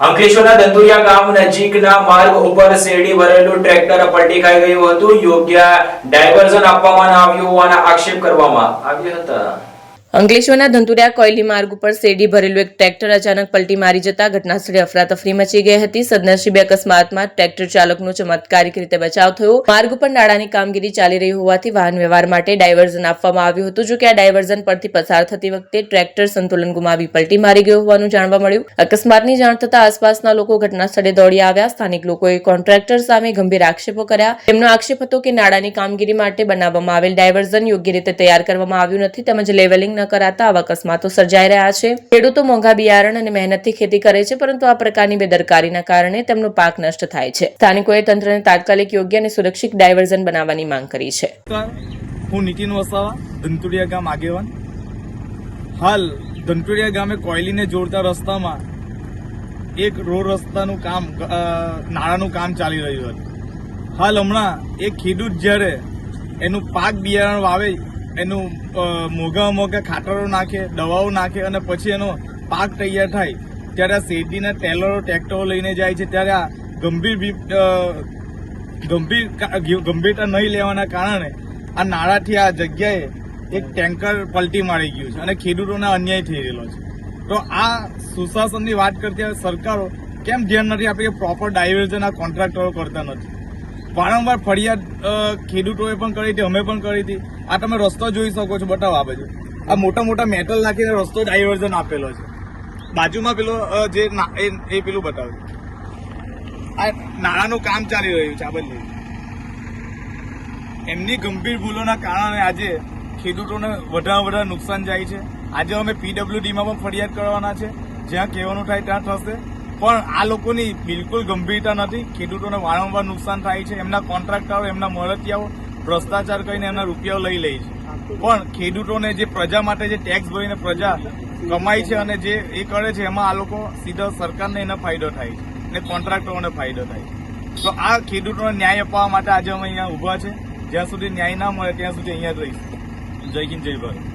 અંકલેશ્વરના દંતુરિયા ગામ નજીકના માર્ગ ઉપર શેરડી ભરેલું ટ્રેક્ટર પલટી ખાઈ ગયું હતું. યોગ્ય ડાયવર્ઝન આપવામાં ન આવ્યું હોવાના આક્ષેપ કરવામાં આવ્યા હતા. અંકલેશ્વરના ધંતુરિયા કોયલી માર્ગ ઉપર શેરડી ભરેલું એક ટ્રેક્ટર અચાનક પલટી મારી જતા ઘટનાસ્થળે અફરાતફરી મચી ગઈ હતી. સદનસીબે અકસ્માતમાં ટ્રેક્ટર ચાલકનો ચમત્કારિક રીતે બચાવ થયો. માર્ગ ઉપર નાળાની કામગીરી ચાલી રહી હોવાથી વાહન વ્યવહાર માટે ડાયવર્ઝન આપવામાં આવ્યું હતું. જો કે આ ડાયવર્ઝન પરથી પસાર થતી વખતે ટ્રેક્ટર સંતુલન ગુમાવી પલટી મારી ગયું હોવાનું જાણવા મળ્યું. અકસ્માતની જાણ થતા આસપાસના લોકો ઘટનાસ્થળે દોડી આવ્યા. સ્થાનિક લોકોએ કોન્ટ્રાક્ટર સામે ગંભીર આક્ષેપો કર્યા. તેમનો આક્ષેપ હતો કે નાળાની કામગીરી માટે બનાવવામાં આવેલ ડાયવર્ઝન યોગ્ય રીતે તૈયાર કરવામાં આવ્યું નથી તેમજ લેવલિંગ કરાતા આવા અકસ્માતો સર્જાઈ રહ્યા છે. ખેડૂતો મોંઘા બિયારણ અને મહેનતથી ખેતી કરે છે, પરંતુ આ પ્રકારની બેદરકારીના કારણે તેમનો પાક નષ્ટ થાય છે. સ્થાનિકોએ તંત્રને તાત્કાલિક યોગ્ય અને સુરક્ષિત ડાયવર્ઝન બનાવવાની માંગ કરી છે. હું નીતિન વસાવા ધંતુડિયા ગામ આગેવાન. હાલ ધંતુડિયા ગામે કોયલીને જોડતા રસ્તામાં એક રોડ રસ્તાનું કામ નાળાનું કામ ચાલી રહ્યું હતું. હાલ હમણાં એક ખેડૂત જ્યારે એનું પાક બિયારણ વાવે એનું મોઘા મોંઘા ખાતરો નાખે, દવાઓ નાખે અને પછી એનો પાક તૈયાર થાય. ત્યારે આ શેરડીના ટેલરો, ટ્રેક્ટરો લઈને જાય છે. ત્યારે આ ગંભીર ગંભીર ગંભીરતા નહીં લેવાના કારણે આ નાળાથી આ જગ્યાએ એક ટેન્કર પલટી મારી ગયું છે અને ખેડૂતોને અન્યાય થઈ રહેલો છે. તો આ સુશાસનની વાત કરતી સરકારો કેમ ધ્યાન નથી આપી પ્રોપર ડાયવર્ઝન આ કોન્ટ્રાક્ટરો કરતા નથી? વારંવાર ફરિયાદ ખેડૂતોએ પણ કરી હતી, અમે પણ કરી હતી. આ તમે રસ્તો જોઈ શકો છો, બતાવો આ બાજુ. આ મોટા મોટા મેટલ નાખીને રસ્તો ડાયવર્ઝન આપેલો છે. બાજુમાં પેલો જે એ પેલું બતાવ્યું આ નાણાંનું કામ ચાલી રહ્યું છે, આ બધું એમની ગંભીર ભૂલોના કારણે આજે ખેડૂતોને વધારે વધારે નુકસાન જાય છે. આજે અમે પીડબ્લ્યુડીમાં પણ ફરિયાદ કરવાના છે. જ્યાં કહેવાનું થાય ત્યાં થશે. પણ આ લોકોની બિલકુલ ગંભીરતા નથી. ખેડૂતોને વારંવાર નુકસાન થાય છે. એમના કોન્ટ્રાક્ટરો એમના મળતિયાઓ ભ્રષ્ટાચાર કરીને એમના રૂપિયાઓ લઈ લે છે. પણ ખેડૂતોને જે પ્રજા માટે જે ટેક્સ ભરીને પ્રજા કમાય છે અને જે એ કરે છે, એમાં આ લોકો સીધા સરકારને એનો ફાયદો થાય છે અને કોન્ટ્રાક્ટરોને ફાયદો થાય છે. તો આ ખેડૂતોને ન્યાય અપાવવા માટે આજે અમે અહીંયા ઊભા છે. જ્યાં સુધી ન્યાય ના મળે, ત્યાં સુધી અહીંયા જ રહીશું. જય હિન્દ, જય ભારત.